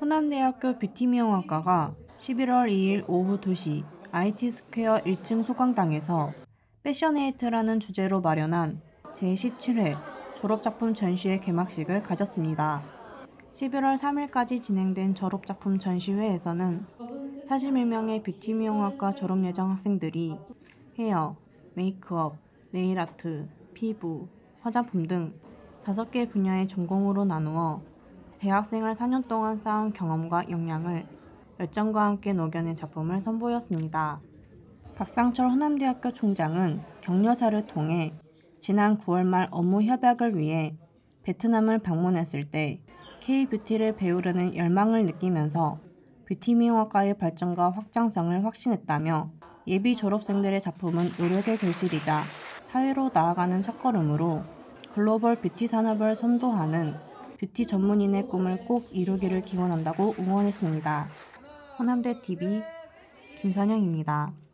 호남대학교 뷰티미용학과가 11월 2일 오후 2시 IT 스퀘어 1층 소강당에서 패셔네이트라는 주제로 마련한 제17회 졸업작품 전시회 개막식을 가졌습니다. 11월 3일까지 진행된 졸업작품 전시회에서는 41명의 뷰티미용학과 졸업 예정 학생들이 헤어, 메이크업, 네일아트, 피부, 화장품 등 5개 분야의 전공으로 나누어 대학생활 4년 동안 쌓은 경험과 역량을 열정과 함께 녹여낸 작품을 선보였습니다. 박상철 호남대학교 총장은 격려사를 통해 지난 9월 말 업무 협약을 위해 베트남을 방문했을 때 K-뷰티를 배우려는 열망을 느끼면서 뷰티 미용학과의 발전과 확장성을 확신했다며 예비 졸업생들의 작품은 노력의 결실이자 사회로 나아가는 첫걸음으로 글로벌 뷰티 산업을 선도하는 뷰티 전문인의 꿈을 꼭 이루기를 기원한다고 응원했습니다. 호남대 TV 김선영입니다.